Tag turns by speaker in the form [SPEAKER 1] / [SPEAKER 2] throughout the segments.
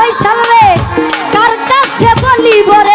[SPEAKER 1] বৈশাল রে কার কাছে বলি বরে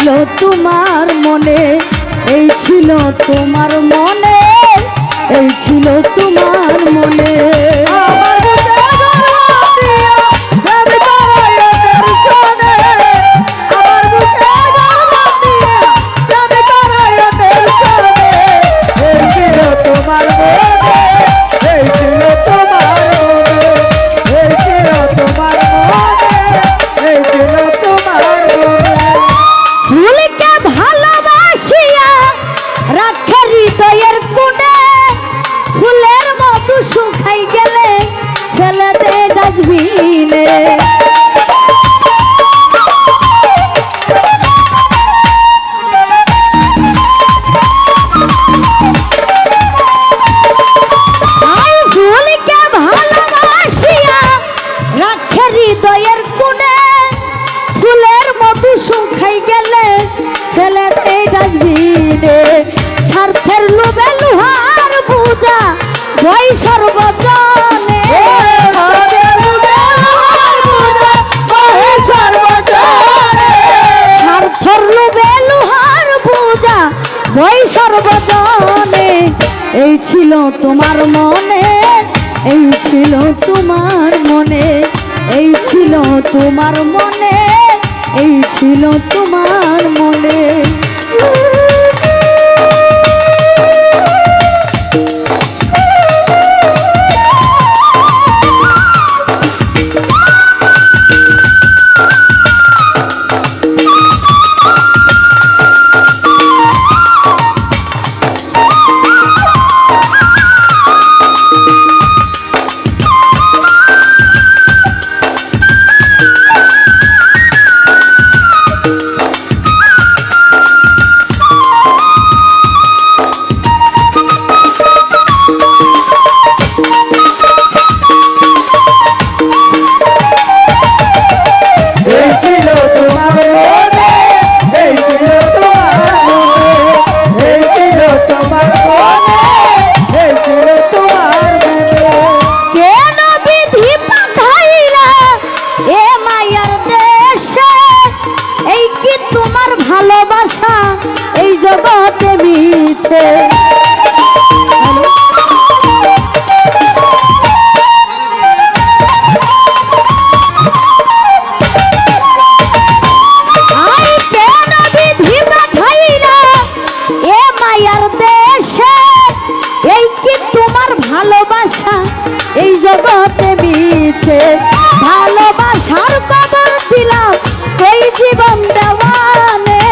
[SPEAKER 2] ছিল তোমার মনে এই ছিল তোমার মনে এই ছিল তোমার মনে।
[SPEAKER 1] আমার দিলে ওই সর্বজনে এই ছিল তোমার মনে, এই ছিল তোমার মনে, এই ছিল তোমার মনে, এই ছিল তোমার মনে।
[SPEAKER 2] ভালোবাসা এই জগতে বিছে ভালোবাসার কবর দিলাম এই
[SPEAKER 1] জীবন দেওয়ানে।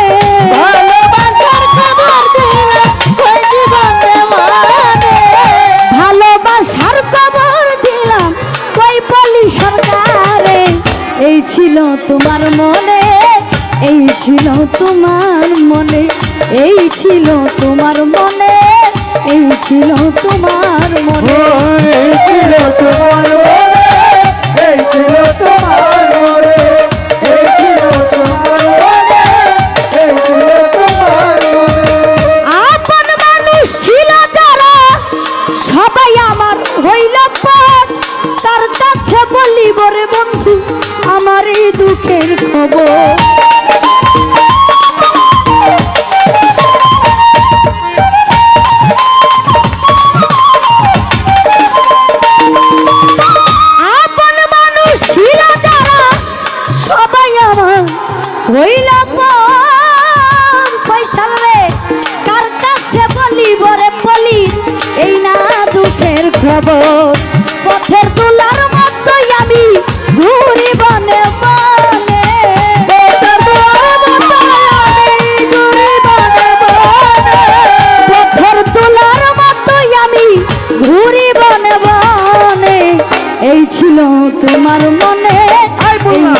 [SPEAKER 1] ভালোবাসার কবর দিলাম ওই পলি সরকারে। এই ছিল তোমার মনে এই ছিল তোমার মনে এই ছিল তোমার মনে। এই ছিল তোমার মনে এই ছিল তোমার মনে এই ছিল তোমার মনে এই ছিল তোমার মনে। আপন মানুষ ছিল যারা সবাই আমার হইল পর তার কাছে বলিব রে বন্ধু আমার এই দুঃখের খবর।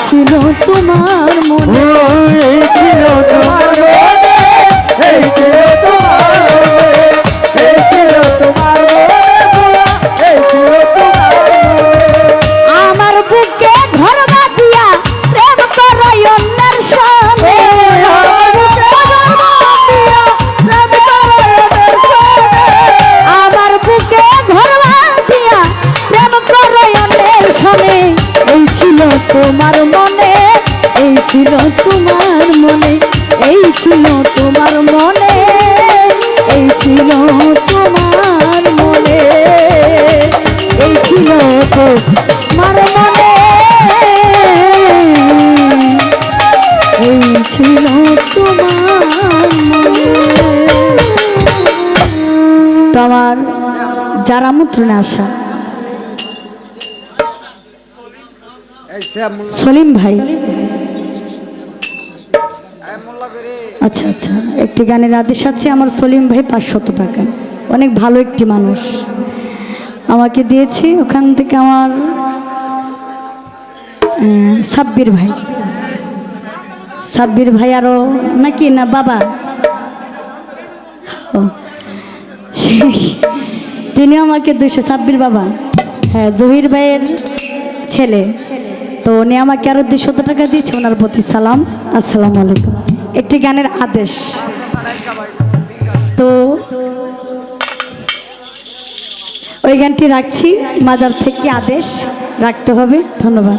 [SPEAKER 1] ছিল তোমার মনে। ছিল তোমার
[SPEAKER 2] ছিল তোমার মনে এই ছিল তোমার মনে এই ছিল তোমার মনে এই ছিল তোমার মনে।
[SPEAKER 1] এই ছিল তোমার মনে। তো আমার যারা মুদ্রণে আসা। সলিম ভাই। আচ্ছা আচ্ছা একটি গানের আদেশ আছে, আমার সলিম ভাই পাঁচশত টাকা। অনেক ভালো একটি মানুষ। আমাকে দিয়েছে ওখান থেকে আমার সাব্বির ভাই। সাব্বির ভাই আরও নাকি না বাবা? তিনি আমাকে দুশো সাব্বির বাবা। হ্যাঁ জহির ভাইয়ের ছেলে। তো উনি আমাকে আরও দুশো টাকা দিয়েছে, ওনার প্রতি সালাম। আসসালামু আলাইকুম। একটি গানের আদেশ। তো ওই গানটি রাখছি মাজার থেকে আদেশ রাখতে হবে ধন্যবাদ।